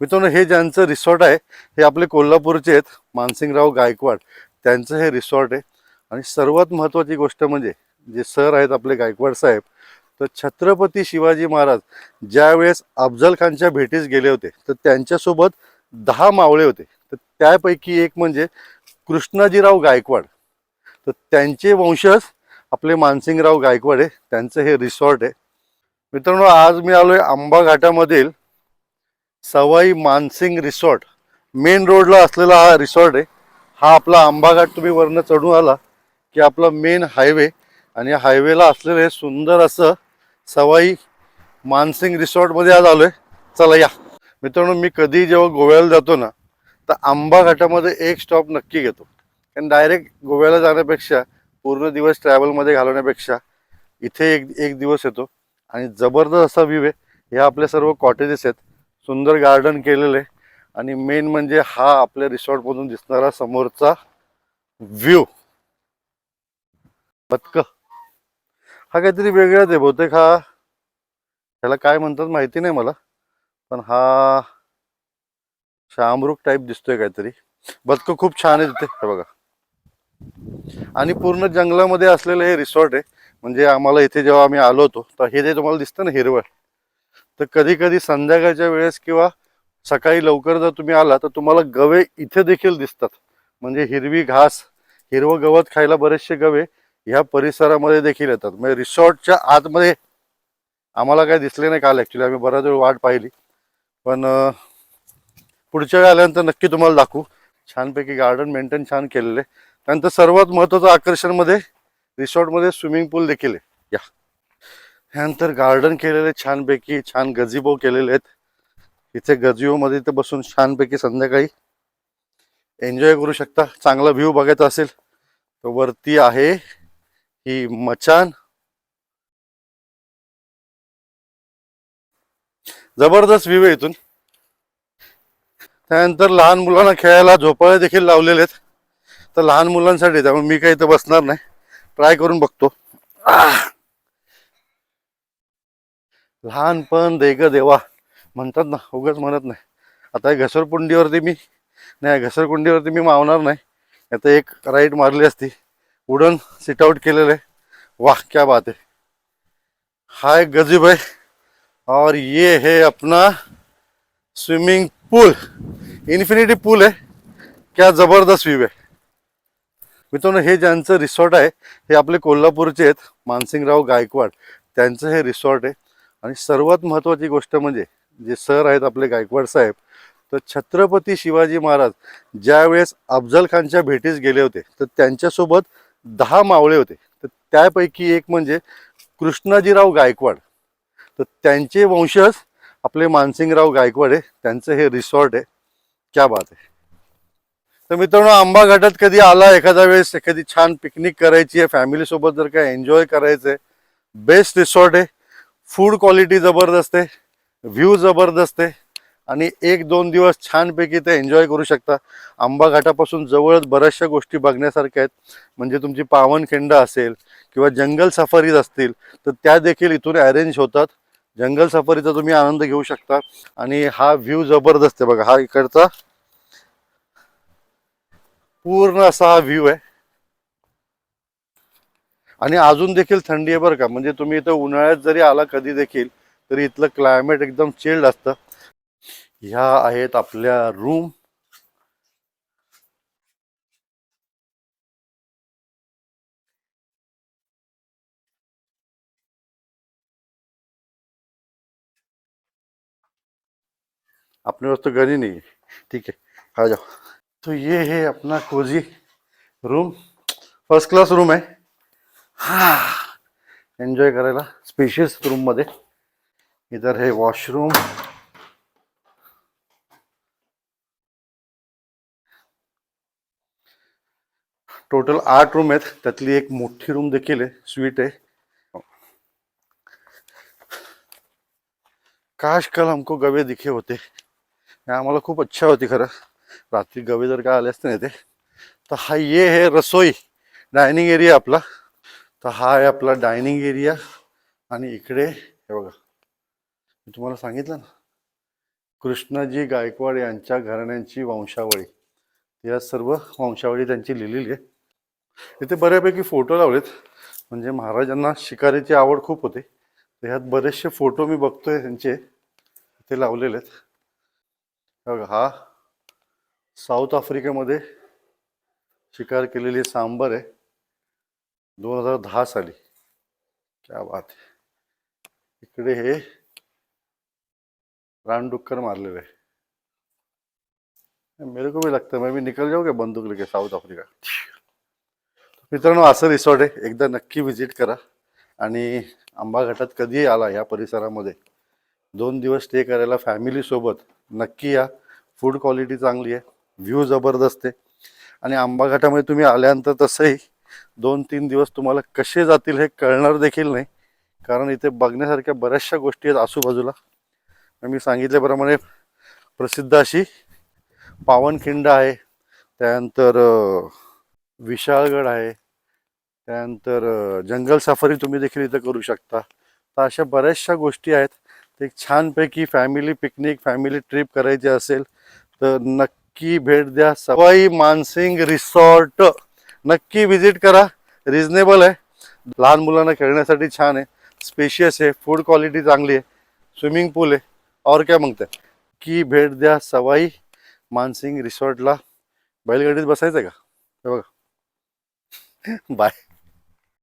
मित्रांनो हे ज्यांचं रिसॉर्ट आहे हे आपले कोल्हापूरचे आहेत मानसिंगराव गायकवाड. त्यांचं हे रिसॉर्ट आहे. आणि सर्वात महत्त्वाची गोष्ट म्हणजे जे सर आहेत आपले गायकवाड साहेब तर छत्रपती शिवाजी महाराज ज्यावेळेस अफजल खानच्या भेटीस गेले होते तर त्यांच्यासोबत दहा मावळे होते. तर त्यापैकी एक म्हणजे कृष्णाजीराव गायकवाड. तर त्यांचे वंशज आपले मानसिंगराव गायकवाड आहे. त्यांचं हे रिसॉर्ट आहे. मित्रांनो आज मी आलोय आंबा घाटामधील सवाई मानसिंग रिसॉर्ट. मेन रोडला असलेला हा रिसॉर्ट आहे. हा आपला आंबाघाट तुम्ही वरनं चढून आला की आपला मेन हायवे. आणि हायवेला असलेलं हे सुंदर असं सवाई मानसिंग रिसॉर्टमध्ये आज आलोय. चला या. मित्रांनो मी कधी जेव्हा गोव्याला जातो ना तर आंबा घाटामध्ये एक स्टॉप नक्की घेतो. कारण डायरेक्ट गोव्याला जाण्यापेक्षा पूर्ण दिवस ट्रॅव्हलमध्ये घालवण्यापेक्षा इथे एक एक दिवस येतो. आणि जबरदस्त असा व्ह्यू आहे. हे आपले सर्व कॉटेजेस आहेत. सुंदर गार्डन केलेलं आहे. आणि मेन म्हणजे हा आपल्या रिसॉर्टमधून दिसणारा समोरचा व्ह्यू बतक हा काहीतरी वेगळाच आहे बहुतेक हा. त्याला काय म्हणतात माहिती नाही मला. पण हा शामरूक टाईप दिसतोय काहीतरी. बदकं खूप छान आहे तिथे हे बघा. आणि पूर्ण जंगलामध्ये असलेलं हे रिसॉर्ट आहे. म्हणजे आम्हाला इथे जेव्हा आम्ही आलो होतो तर हे जे तुम्हाला दिसतं ना हिरवळ तर कधी कधी संध्याकाळच्या वेळेस किंवा सकाळी लवकर जर तुम्ही आला तर तुम्हाला गवे इथे देखील दिसतात. म्हणजे हिरवी घास हिरवं गवत खायला बरेचसे गवे ह्या परिसरामध्ये देखील येतात. म्हणजे रिसॉर्टच्या आतमध्ये आम्हाला काय दिसले नाही काल ॲक्च्युली आम्ही बराच वेळ वाट पाहिली. पण पुढच्या वेळी आल्यानंतर नक्की तुम्हाला दाखवू. छानपैकी गार्डन मेंटेन छान केलेले आहे. त्यानंतर सर्वात महत्त्वाचं आकर्षणमध्ये रिसॉर्टमध्ये स्विमिंग पूल देखील आहे. त्यानंतर गार्डन केलेले छानपैकी छान गजिबो केलेले आहेत. इथे गजिबोमध्ये इथे बसून छानपैकी संध्याकाळी एन्जॉय करू शकता. चांगला व्ह्यू बघायचा असेल. तर वरती आहे. ही मचान. जबरदस्त व्ह्यू आहे इथून. त्यानंतर लहान मुलांना खेळायला झोपाळे देखील लावलेले आहेत. तर लहान मुलांसाठी त्यामुळे मी काही इथं बसणार नाही. ट्राय करून बघतो. लहानपण देग देवा. म्हणतात ना उगाच म्हणत नाही. आता घसरकुंडीवरती मी नाही घसरकुंडीवरती मी मावणार नाही. आता एक राईट मारली असती. उडन सिट आउट केलेलं आहे. वाह क्या बात है हा एक गजीब है और ये है अपना स्विमिंग पूल. इन्फिनिटी पूल है क्या जबरदस्त व्ह्यू आहे. मित्रांनो हे ज्यांचं रिसॉर्ट आहे हे आपले कोल्हापूरचे आहेत मानसिंगराव गायकवाड. त्यांचं हे रिसॉर्ट आहे. आणि सर्वात महत्त्वाची गोष्ट म्हणजे जे सर आहेत आपले गायकवाड साहेब तर छत्रपती शिवाजी महाराज ज्यावेळेस अफजल खानच्या भेटीस गेले होते तर त्यांच्यासोबत दहा मावळे होते. तर त्यापैकी एक म्हणजे कृष्णाजीराव गायकवाड. तर त्यांचे वंशज आपले मानसिंगराव गायकवाड आहे त्यांचं हे रिसॉर्ट आहे. क्या बात आहे. तर मित्रांनो आंबा घाटात कधी आला एखाद्या वेळेस एखादी छान पिकनिक करायची आहे फॅमिलीसोबत जर काय एन्जॉय करायचं आहे बेस्ट रिसॉर्ट आहे. फूड क्वालिटी जबरदस्त आहे. व्ह्यू जबरदस्त आहे. आणि एक दोन दिवस छानपैकी ते एन्जॉय करू शकता. आंबा घाटापासून जवळच बऱ्याचशा गोष्टी बघण्यासारख्या आहेत. म्हणजे तुमची पावनखिंड असेल किंवा जंगल सफारीज असतील तर त्या देखील इथून अरेंज होतात. जंगल सफारीचा तुम्ही आनंद घेऊ शकता. आणि हा व्ह्यू जबरदस्त आहे बघा. हा इकडचा पूर्ण असा हा व्ह्यू आहे. आणि अजून देखील थंडी आहे बरं का. म्हणजे तुम्ही इथं उन्हाळ्यात जरी आला कधी देखील तरी इथलं क्लायमेट एकदम चिल्ड असतं. ह्या आहेत आपल्या रूम अपने पास तो घर ही नहीं. है ठीक है आ जाओ तो ये है अपना cosy room first class room आहे. हा. एन्जॉय करायला स्पेशियस रूममध्ये इधर हे वॉशरूम टोटल आठ रूम आहेत. त्यातली एक मोठी रूम देखील आहे. स्वीट आहे. काश कल हमको गवे दिखे होते. आम्हाला खूप अच्छा होती खरं. रात्री गवे जर काय आले असते ना ते तर हा ये है रसोई. डायनिंग एरिया आपला. तर हा आहे आपला डायनिंग एरिया आणि इकडे हे बघा मी तुम्हाला सांगितलं ना कृष्णाजी गायकवाड यांच्या घराण्यांची वंशावळी. या सर्व वंशावळी त्यांची लिहिलेली आहे. इथे बऱ्यापैकी फोटो लावलेत. म्हणजे महाराजांना शिकारीची आवड खूप होते. तर ह्यात बरेचसे फोटो मी बघतोय त्यांचे. ते लावलेले आहेत. बघा हा साऊथ आफ्रिकेमध्ये शिकार केलेली सांबर आहे. दोन हजार दहा साली. क्या बात आहे इकडे हे रानडुक्कर मारलेले. आहे मेरे को भी लगता है मैं भी निकल जाऊंगा बंदूक लेके साऊथ आफ्रिका मित्रांनो असं रिसॉर्ट आहे. एकदा नक्की व्हिजिट करा. आणि आंबा घाटात कधीही आला या परिसरामध्ये. दोन दिवस स्टे करायला फॅमिली सोबत नक्की या. फूड क्वालिटी चांगली आहे. व्ह्यू जबरदस्त आहे. आणि आंबा घाटामध्ये तुम्ही आल्यानंतर तसंही दोन तीन दिवस तुम्हाला कसे जातील हे कळणार देखील नाही. कारण इथे बघण्यासारख्या बऱ्याचशा गोष्टी आहेत आजूबाजूला. मी सांगितल्याप्रमाणे प्रसिद्ध अशी पावनखिंड आहे. त्यानंतर विशाळगड आहे. त्यानंतर जंगल सफारी तुम्ही देखील इथं करू शकता. तर अशा बऱ्याचशा गोष्टी आहेत. तर एक छानपैकी फॅमिली पिकनिक फॅमिली ट्रिप करायची असेल तर नक्की भेट द्या. सवाई मानसिंग रिसॉर्ट. नक्की विजिट करा. रिजनेबल आहे. लहान मुलांना खेळण्यासाठी छान आहे. स्पेशियस आहे. फूड क्वालिटी चांगली आहे. स्विमिंग पूल आहे. और काय मागताय? की भेट द्या सवाई मानसिंग रिसॉर्टला. बैलगाडीत बसायचं आहे का? हे बघा. बाय